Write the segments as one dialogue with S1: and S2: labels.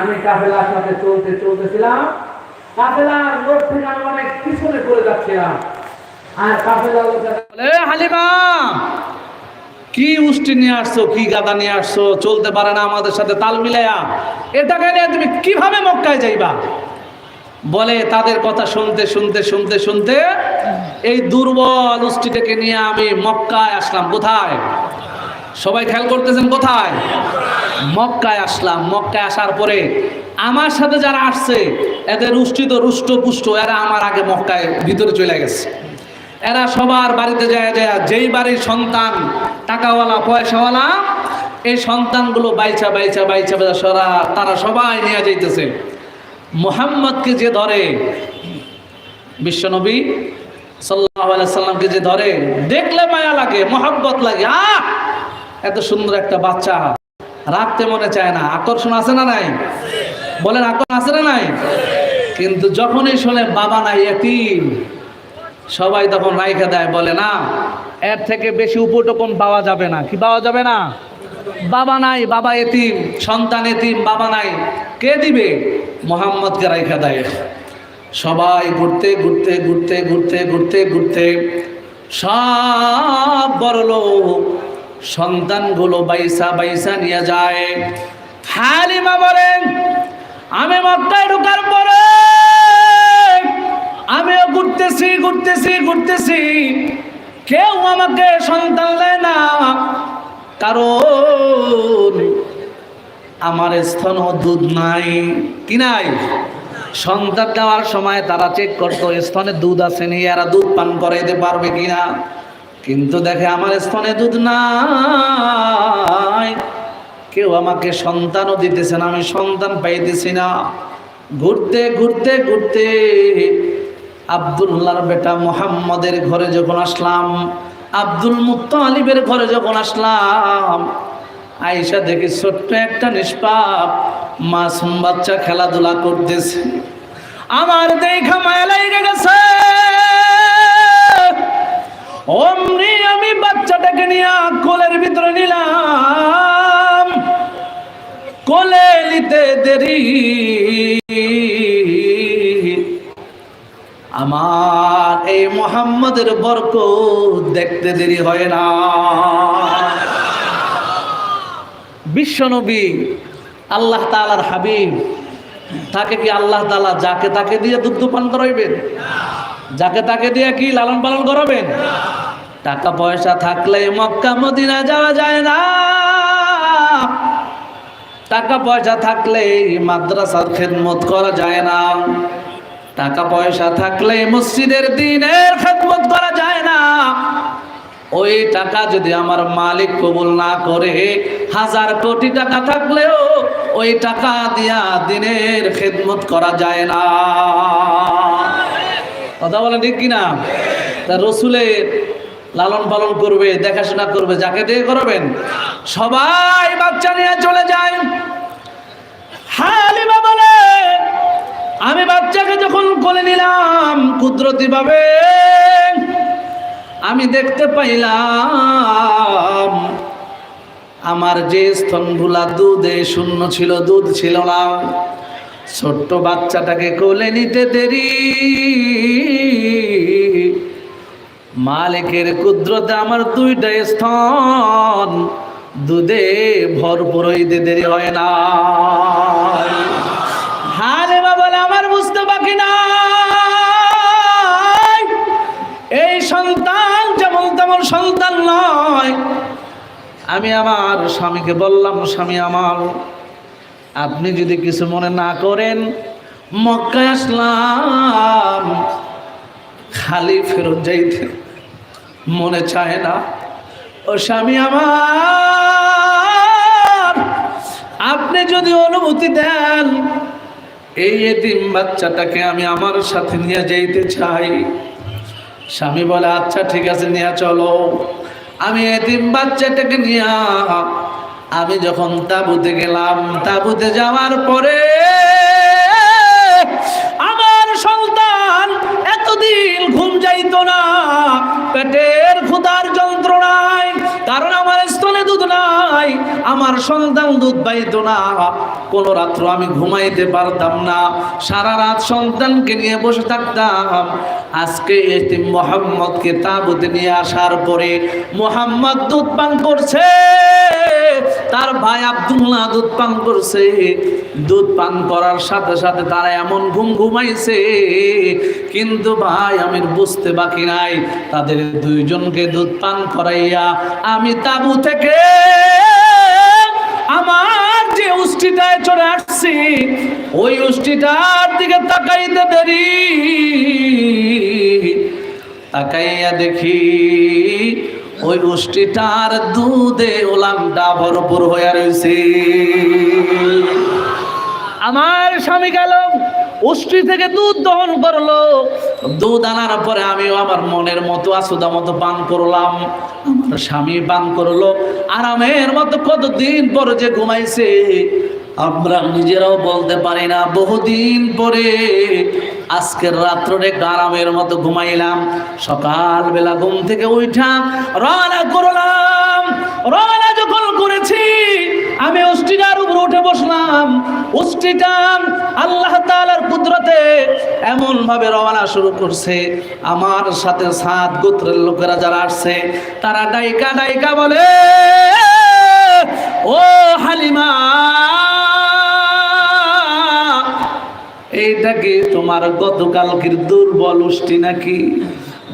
S1: আমি কাফেলার সাথে চলতে চলতেছিলাম। কাফেলার লোক থেকে আমি অনেক পিছনে পড়ে যাচ্ছিলাম। আর কাফেলার লোকেরা
S2: হালিমা, কি উষ্টি নিয়ে আসছো, কি গাদা নিয়ে আসছো? চলতে পারে না আমাদের সাথে তাল মিলাইয়া। এটাকে নিয়ে তুমি কীভাবে মক্কায় যাইবা? বলে, তাদের কথা শুনতে শুনতে শুনতে শুনতে এই দুর্বল উষ্টিটাকে নিয়ে আমি মক্কায় আসলাম। কোথায়? সবাই খেয়াল করতেছেন কোথায়? মক্কায় আসলাম। মক্কায় আসার পরে আমার সাথে যারা আসছে, এদের রুষ্টিত রুষ্ট পুষ্ট এরা আমার আগে মক্কায় ভিতরে চলে গেছে। এরা সবার বাড়িতে যায় যায়, যেই বাড়ির সন্তান, টাকাওয়ালা, পয়সাওয়ালা, এই সন্তানগুলো বাইচা বাইচা বাইচা বাইচা, সরা, তারা সবাই নিয়ে যাইতেছে। মোহাম্মদকে যে ধরে, বিশ্বনবী সাল্লাহ সাল্লামকে যে ধরে, দেখলে মায়া লাগে, মহাব্বত লাগে, আহ! এত সুন্দর একটা বাচ্চা। রাখতে মনে চায় না। আকর্ষণ আছে না নাই? বলেন, আকর্ষণ আছে না নাই? কিন্তু যখনই শোনে, বাবা নাই, এতিম। সবাই তখন রাইখা দেয়, বলে, না, এর থেকে বেশি উপটকন পাওয়া যাবে না। কি পাওয়া যাবে না? বাবা নাই, বাবা এতিম। সন্তান এতিম, বাবা নাই। কে দিবে? মোহাম্মদকে রাইখা দেয়। সবাই ঘুরতে ঘুরতে ঘুরতে ঘুরতে ঘুরতে ঘুরতে সব বড় লোক সন্তানগুলো বাইসা বাইসা নিয়ে যায়। হালিমা বলেন আমি মক্কায় ঢোকার পরে আমিও ঘুরতেছি ঘুরতেছি ঘুরতেছি। কেউ আমাকে সন্তান দেয় না। কারণ আমার স্তন দুধ নাই। কি নাই? সন্তান দেওয়ার সময় তারা চেক করতো, স্তনে দুধ আছে নি? এরা দুধ পান করাইতে পারবে কিনা? কিন্তু দেখে আমার স্তনে দুধ নাই। কেউ আমাকে সন্তানও দিতেছে না, আমি সন্তান পাইতেছি না। ঘুরতে ঘুরতে ঘুরতে আবদুল্লাহর বেটা মোহাম্মদের ঘরে যখন আসলাম, আব্দুল মুত্তালিবের ঘরে যখন আসলাম, আয়েশা দেখি ছোট্ট একটা নিষ্পাপ মাসুম বাচ্চা খেলাধুলা করতেছে। আমার দেখা মায়া গেছে। আমার এই মোহাম্মদের বরক দেখতে দেরি হয় না। বিশ্বনবী আল্লাহ তালার হাবিব, তাকে কি আল্লাহ তালা যাকে তাকে দিয়ে দুগ্ধ পান করাইবেন? যাকে তাকে দিয়ে কি লালন পালন করাবেন? টাকা পয়সা থাকলে মক্কা, মদিনা যাওয়া যায় না। টাকা পয়সা থাকলে মাদ্রাসার খেদমত করা যায় না। টাকা পয়সা থাকলে মসজিদের দিনের খেদমত করা যায় না। ওই টাকা যদি আমার মালিক কবুল না করে, হাজার কোটি টাকা থাকলেও ওই টাকা দিয়া দিনের খেদমত করা যায় না। কথা বলেন ঠিক কিনা? তা রসুলের লালন পালন করবে, দেখাশোনা করবে, যাকে দিয়ে করবেন? সবাই বাচ্চা নিয়ে চলে যায়। হালিমা বলে, আমি বাচ্চাকে যখন কোলে নিলাম, কুদরতি ভাবে আমি দেখতে পাইলাম, আমার যে স্তনগুলা দুধে শূন্য ছিল, দুধ ছিল না। ছোট্ট বাচ্চাটাকে কোলে নিতে দেরি। মালিকের কুদরতে আমার দুইটা স্তন। দুধে ভরপুর হইতে দেরি হয় না। হারে বলে, আমার বুঝতে বাকি না এই সন্তান যেমন তেমন সন্তান নয়। আমি আমার স্বামীকে বললাম, স্বামী আমার, আপনি যদি কিছু মনে না করেন, মক্কায় আসলাম, খালি ফেরত যাইতে মনে চায় না। ও স্বামী আমার, আপনি যদি অনুমতি দেন, এই এতিম বাচ্চাটাকে আমি আমার সাথে নিয়ে যাইতে চাই। স্বামী বলে আচ্ছা ঠিক আছে, নিয়ে চলো। আমি এতিম বাচ্চাটাকে নিয়ে, আমি যখন তাবুতে গেলাম, তাবুতে যাওয়ার পরে আমার সন্তান এতদিন ঘুম যাইতো না। পেটের ক্ষুধার যন্ত্রণায়, কারণ আমার স্তনে দুধ নাই, আমার সন্তান দুধ পাইতো না। কোনো রাত্র আমি ঘুমাইতে পারতাম না, সারা রাত সন্তানকে নিয়ে বসে থাকতাম। আজকে এটি মোহাম্মদকে তাবুতে নিয়ে আসার পরে মোহাম্মদ দুধ পান করছে, তার ভাই আব্দুল্লাহ দুধ পান করছে। দুধ পান করার সাথে সাথে তারা এমন ঘুম ঘুমাইছে। কিন্তু ভাই আমি বুঝতে বাকি নাই, তাদের দুইজনকে দুধ পান করাইয়া আমি তাবু থেকে আমার যে উষ্টিটায় চলে আসছি, ওই উষ্টিটার দিকে তাকাইতে দেরি। তাকাইয়া দেখি ওই উষ্টিটার দুধে ওলামটা ভরপুর হয়ে রয়েছে আমার স্বামী গেল উষ্টি থেকে দুধ দহন করল। দুধ আনার পরে আমিও আমার মনের মতো আসুদা মতো পান করলাম। আমার স্বামী পান করল। আরামের মতো কতদিন পরে যে ঘুমাইছে, আমরা নিজেরাও বলতে পারি না। বহুদিন পরে আজকের রাত্রে আরামের মতো ঘুমাইলাম। সকালবেলা ঘুম থেকে উঠা রওনা করলাম। রওনা যখন করেছি আমি অস্ট্রিটার উপর উঠে বসলাম। অস্ট্রিটা আল্লাহ তাআলার কুদরতে এমন ভাবে রওনা শুরু করছে। আমার সাথে সাত গোত্রের লোকেরা যারা আসছে, তারা ডাইকা ডাইকা বলে, ও হালিমা, এইটা কি তোমার গতকালকের দুর্বল উষ্টি নাকি?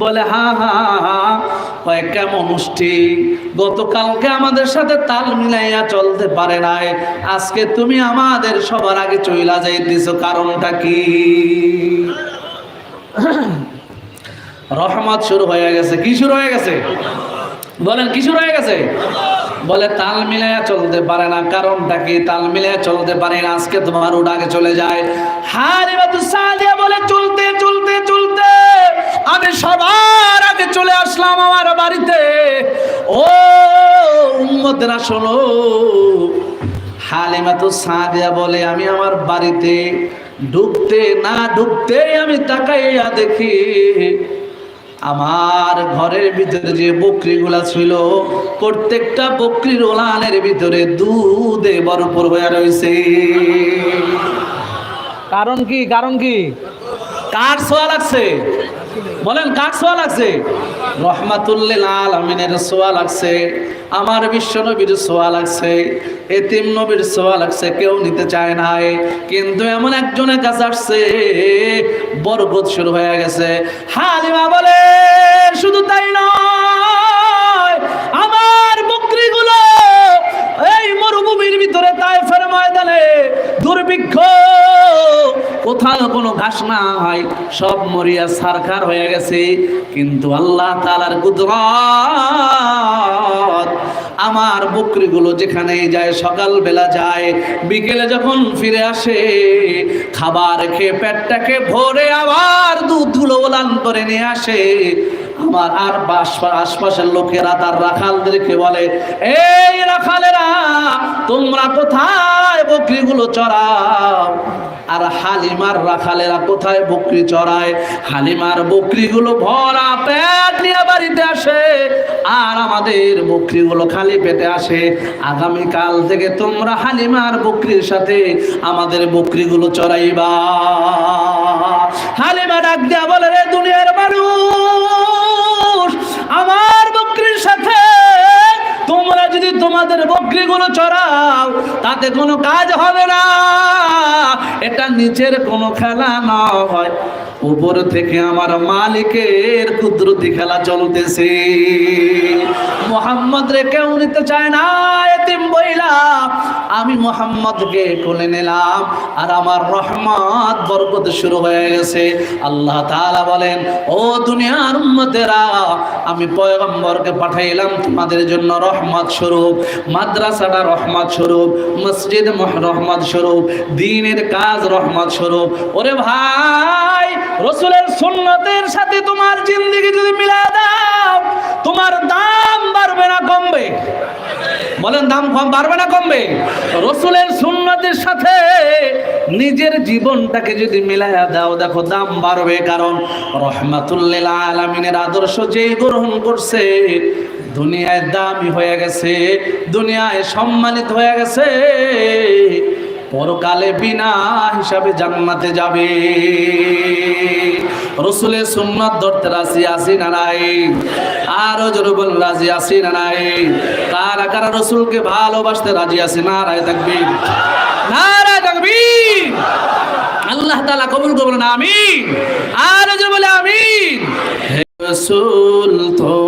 S2: বলে হা হা হা। কয় কেমন গতকালকে আমাদের সাথে তাল মিলাইয়া চলতে পারে নাই। আজকে তুমি আমাদের সবার আগে চইলা যাইতেছ কারণটা কি? রহমত শুরু হয়ে গেছে। কি শুরু হয়ে গেছে? বলেন, কি শুরু হয়ে গেছে? বলে, তাল মিলাইয়া চলতে পারে না, কারণটা কি? তাল মিলাইয়া চলতে পারে না, আজকে তোমার ওটা আগে চলে যায়। হারে বাতু সাদিয়া বলে উম্মতেরা শোনো। হালিমা তো সাদিয়া বলে, আমি আমার বাড়িতে ঢুকতে না ঢুকতে আমি তাকাইয়া দেখি। আমার ঘরের ভিতরে যে বকরিগুলা ছিল, প্রত্যেকটা বকরির ওলানের ভিতরে দুধে ভরপুর হয়ে রয়েছে কারণ কি কারণ কি? কার সোয়া লাগছে? বলেন, কার সোয়া লাগছে? রহমাতুল্লিল আলমিনের সোয়া লাগছে। আমার বিশ্ব নবীর সোয়া লাগছে এতিম নবীর সোয়া লাগছে কেউ নিতে চায় নাই। কিন্তু এমন একজনের কাছে আসছে, বরকত শুরু হয়ে গেছে। হালিমা বলে, শুধু তাই নয়, আমার বকরিগুলো এই মরুভূমির ভিতরে তাই ফের ময়দানে দুর্ভিক্ষ কোথাও কোনো ঘাস না হয়, সব মরিয়া সারখার হয়ে গেছে। কিন্তু আল্লাহ তালার কুদরত আমার বকরিগুলো যেখানে যায়, সকালবেলা যায়, বিকেলে যখন ফিরে আসে, খাবার খেয়ে পেটটাকে ভরে আবার দুধগুলো ওলান করে নিয়ে আসে। আমার আর আশপাশের লোকেরা তার রাখালদেরকে বলে, এই রাখালেরা, তোমরা কোথায় বকরিগুলো চড়াও? আর হালিমার রাখালেরা কোথায় বকরি চড়ায়? হালিমার বকরিগুলো ভরা পেট নিয়ে বাড়িতে আসে, আর আমাদের বকরিগুলো খালি পেটে আসে। আগামী কাল থেকে তোমরা হালিমার বকরির সাথে আমাদের বকরিগুলো চড়াইবা। হালিমা ডাক দেয়া বলে, রে দুনিয়ার মানুষ আমার বকরির সাথে তোমরা যদি তোমাদের বকরিগুলো চড়াও, তাতে কোনো কাজ হবে না। এটা নিচের কোনো খেলা না হয় উপর থেকে আমার মালিকের কুদরতি খেলা চলতেছে। মোহাম্মদ রে কেউ নিতে চায় না, এতিম বইলা। আমি মোহাম্মদকে কোলে নিলাম, আর আমার রহমত বরকত শুরু হয়ে গেছে। আল্লাহ তাআলা বলেন, ও দুনিয়ার উম্মতেরা, আমি পয়গম্বরকে পাঠাইলাম তোমাদের জন্য রহমত স্বরূপ মাদ্রাসাটা রহমত স্বরূপ মসজিদ রহমত স্বরূপ দিনের কাজ রহমত স্বরূপ ওরে ভাই, রসুলের সুন্নতের সাথে তোমার জিন্দিগি যদি মিলা দাও, তোমার দাম বাড়বে না কমবে। বলেন, দাম কম বাড়বে না কমবে? রসুলের সুন্নতের সাথে নিজের জীবনটাকে যদি মিলাইয়া দাও, দেখো দাম বাড়বে। কারণ রহমাতুল্লিল আলমিনের আদর্শ যেই গ্রহণ করছে দুনিয়ায় দামি হয়ে গেছে, দুনিয়ায় সম্মানিত হয়ে গেছে। পরকালে বিনা হিসাবে জান্নাতে যাবে। রসুলের সুন্নত ধরতে রাজি আসি না নাই? আরও জোরে বল রাজি আসি না নাই? কারা কারা রসুলকে ভালোবাসতে রাজি আসি না রায় থাকবি নারায় থাকবি আল্লাহ তাআলা কবুল করবেন আমিন। আর যে বলে আমিন। রাসূল তোমায়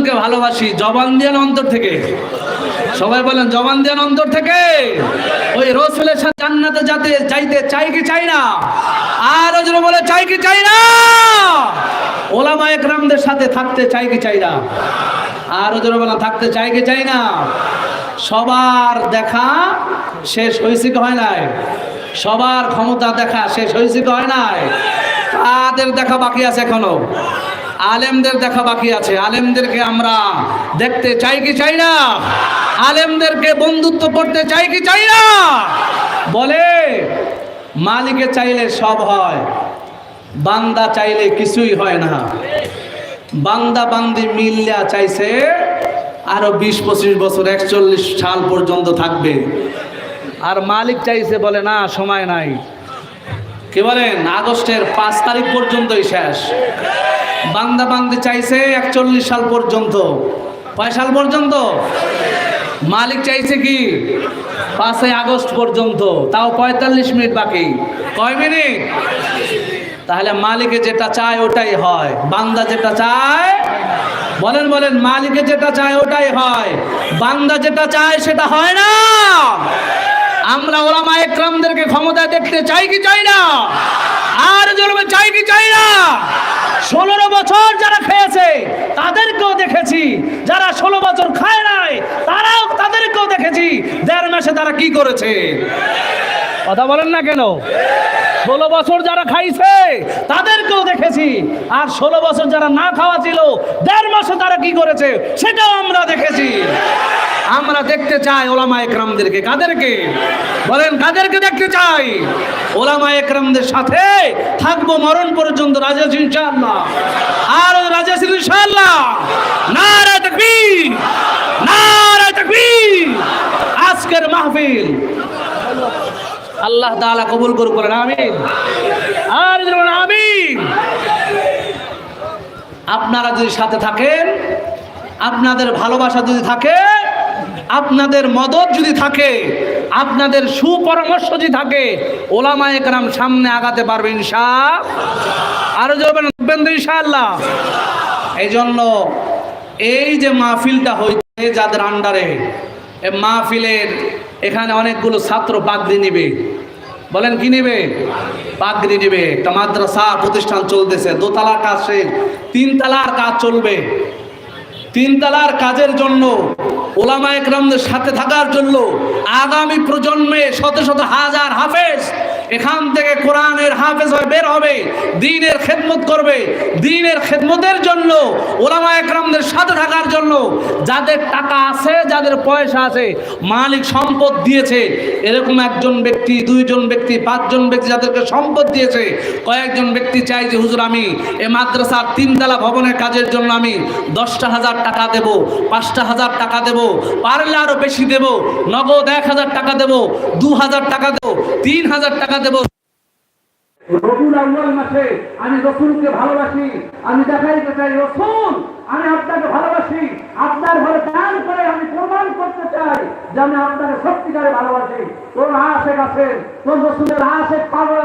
S2: রসুলকে ভালোবাসি, জবান দিয়ে অন্তর থেকে। সবাই বলেন, জবান দিয়ে অন্তর থেকে? ওই রসুলের সাথে জান্নাতে যাতে, যাইতে চাই কি চাই না? আর ওজন বলে, চাই কি চাই না? ওলামা একরামদের সাথে থাকতে চাই কি চাই না? আর ওজন বলে, থাকতে চাই কি চাই না? সবার দেখা শেষ হয়েছে কি হয় নাই? সবার ক্ষমতা দেখা শেষ হয়েছে কি হয় নাই? তাদের দেখা বাকি আছে এখনও। আলেমদের দেখা বাকি আছে। আলেমদেরকে আমরা দেখতে চাই কি চাই না? আলেমদেরকে বন্ধুত্ব করতে চাই কি চাই না? বলে, মালিকে চাইলে সব হয়, বান্দা চাইলে কিছুই হয় না। বান্দা বান্দি মিল্লা চাইছে আরও বিশ পঁচিশ বছর, একচল্লিশ সাল পর্যন্ত থাকবে। আর মালিক চাইছে বলে, না, সময় নাই। কি বলেন? আগস্টের পাঁচ তারিখ পর্যন্তই শেষ। বান্দা বান্দি চাইছে একচল্লিশ সাল পর্যন্ত। কয় সাল পর্যন্ত? মালিক চাইছে কি? পাঁচই আগস্ট পর্যন্ত। তাও পঁয়তাল্লিশ মিনিট বাকি। কয় মিনিট? তাহলে মালিকে যেটা চায় ওটাই হয়। বান্দা যেটা চায়, বলেন বলেন, মালিকে যেটা চায় ওটাই হয়। বান্দা যেটা চায় সেটা হয় না। আমরা ওলামা একরামদেরকে ক্ষমতায় দেখতে চাই কি চাই না? আর জন্মে চাই কি চাই না? ষোলো বছর যারা খেয়েছে, তাদেরকেও দেখেছি। যারা ষোলো বছর খায় নাই, তারাও তাদেরকেও দেখেছি। দেড় মাসে তারা কি করেছে? কথা বলেন না কেন? ষোলো বছর যারা খাইছে, তাদেরকেও দেখেছি। আর ষোলো বছর যারা না খাওয়া ছিল, দেড় মাসে তারা কি করেছে, সেটাও আমরা দেখেছি। আমরা দেখতে চাই ওলামা একরামদেরকে। কাদেরকে? বলেন, কাদেরকে দেখতে চাই? ওলামা একরামদের সাথে থাকব, মরণ পর্যন্ত রাজা ইনশাআল্লাহ। আর রাজা ইনশাআল্লাহ। নারা তাকবীর নারা তাকবীর। আজকের মাহফিল আল্লাহ তাআলা কবুল করুক, বলেন, আমিন। আর আমিন। আপনারা যদি সাথে থাকেন, আপনাদের ভালোবাসা যদি থাকে আপনাদের মদত যদি থাকে, আপনাদের সুপরামর্শ যদি থাকে ওলামা একরাম সামনে আগাতে পারবেন আরও যাবেন ইনশাআল্লাহ। এই জন্য এই যে মাহফিলটা হইছে যাদের আন্ডারে মাহফিলের এখানে অনেকগুলো ছাত্র পাগড়ি নিবে। বলেন কি নেবে? পাগড়ি নেবে। একটা মাদ্রাসা প্রতিষ্ঠান চলতেছে, দোতলার কাজ শেষ, তিনতলার কাজ চলবে। তিনতলার কাজের জন্য ওলামা একরামদের সাথে থাকার জন্য আগামী প্রজন্মে শত শত হাজার হাফেজ এখান থেকে কোরআনের হাফেজ হয়ে বের হবে, দিনের খেদমত করবে। দিনের খেদমতের জন্য, ওলামা একরামদের সাথে থাকার জন্য যাদের টাকা আছে, যাদের পয়সা আছে, মালিক সম্পদ দিয়েছে। এরকম একজন ব্যক্তি, দুইজন ব্যক্তি, পাঁচজন ব্যক্তি যাদেরকে সম্পদ দিয়েছে, কয়েকজন ব্যক্তি চাই যে, হুজুর, আমি এ মাদ্রাসার তিনতলা ভবনের কাজের জন্য আমি দশটা হাজার টাকা দেব, পাঁচটা হাজার টাকা দেব, পারলে আরও বেশি দেব, নগদ এক হাজার টাকা দেব, দু হাজার টাকা দেব, তিন হাজার টাকা দেব।
S1: রবিউল আউয়াল মাসে আমি রসুলকে ভালোবাসি, আমি দেখাইতে চাই, রসুল, আমি আপনাকে ভালোবাসি, আপনার ঘরে দান করে আমি প্রমাণ করতে চাই, যে আমি আপনাকে সত্যিকারে ভালোবাসি। কোন আশেখ আছেন, কোন রসুলের আশেখ পাগল